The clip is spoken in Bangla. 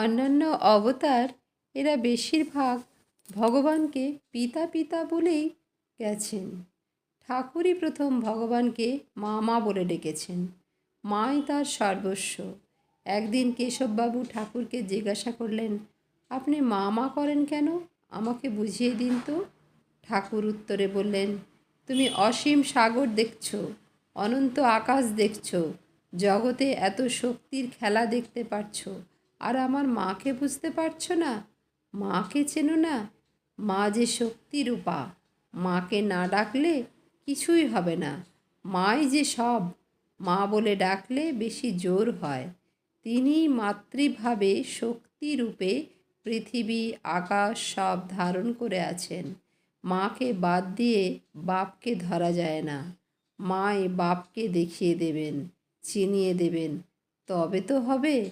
অন্যান্য অবতার এরা বেশিরভাগ ভগবানকে পিতা পিতা বলেই গেছেন। ঠাকুরই প্রথম ভগবানকে মা মা বলে ডেকেছেন। মাই তার সর্বস্ব। একদিন কেশববাবু ঠাকুরকে জিজ্ঞাসা করলেন, আপনি মা মা করেন কেন? আমাকে বুঝিয়ে দিন তো। ঠাকুর উত্তরে বললেন, তুমি অসীম সাগর দেখছ, অনন্ত আকাশ দেখছ, জগতে এত শক্তির খেলা দেখতে পারছ। আর আমার মাকে বুঝতে পারছ না? মাকে চেনো না? মা যে শক্তিরূপা মাকে না ডাকলে কিছুই হবে না। মাই যে সব, মা বলে ডাকলে বেশি জোর হয়। তিনি মাতৃভাবে শক্তিরূপে পৃথিবী, আকাশ সব ধারণ করে আছেন। মাকে বাদ দিয়ে বাপকে ধরা যায় না। মাই বাপকে দেখিয়ে দেবেন, চিনিয়ে দেবেন। তবে তো হবে।